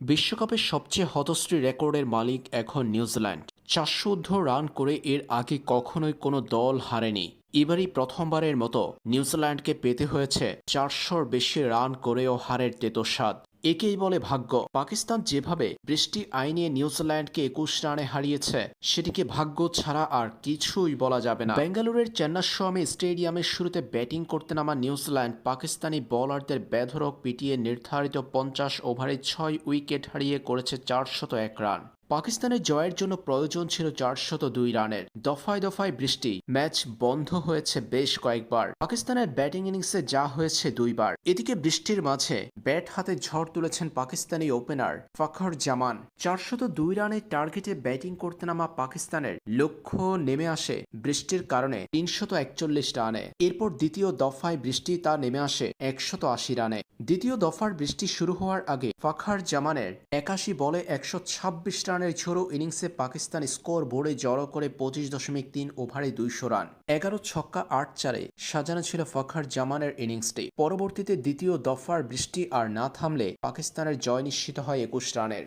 বিশ্বকাপের সবচেয়ে হতশ্রী রেকর্ডের মালিক এখন নিউজিল্যান্ড। চারশো ঊর্ধ্ব রান করে এর আগে কখনোই কোনো দল হারেনি। এবারই প্রথমবারের মতো নিউজিল্যান্ডকে পেতে হয়েছে চারশোর বেশি রান করেও হারের তেতোস্বাদ একেই বলে ভাগ্য। পাকিস্তান যেভাবে বৃষ্টি আইনে নিউজিল্যান্ডকে একুশ রানে হারিয়েছে, সেটিকে ভাগ্য ছাড়া আর কিছুই বলা যাবে না। বেঙ্গালুরুর চেন্নাস্বামী স্টেডিয়ামের শুরুতে ব্যাটিং করতে নামা নিউজিল্যান্ড পাকিস্তানি বোলারদের বেধরক পিটিয়ে নির্ধারিত পঞ্চাশ ওভারে ছয় উইকেট হারিয়ে করেছে চারশত এক রান। পাকিস্তানের জয়ের জন্য প্রয়োজন ছিল চারশত দুই রানের। দফায় দফায় বৃষ্টি। ম্যাচ বন্ধ হয়েছে বেশ কয়েকবার। পাকিস্তানের ব্যাটিং ইনিংসে যা হয়েছে দুইবার। এদিকে বৃষ্টির মাঝে ব্যাট হাতে ঝড় তুলেছেন পাকিস্তানি ওপেনার ফখর জামান। চারশত দুই রানের টার্গেটে ব্যাটিং করতে নামা পাকিস্তানের লক্ষ্য নেমে আসে বৃষ্টির কারণে তিনশত একচল্লিশ রানে। এরপর দ্বিতীয় দফায় বৃষ্টি তা নেমে আসে একশত আশি রানে। দ্বিতীয় দফার বৃষ্টি শুরু হওয়ার আগে ফাখার জামানের একাশি বলে একশো ছাব্বিশ রানের ঝোড়ো ইনিংসে পাকিস্তান স্কোর বোর্ডে জড়ো করে পঁচিশ দশমিক তিন ওভারে দুইশো রান। এগারো ছক্কা আট চারে সাজানো ছিল ফখার জামানের ইনিংসটি। পরবর্তীতে দ্বিতীয় দফার বৃষ্টি আর না থামলে পাকিস্তানের জয় নিশ্চিত হয় একুশ রানের।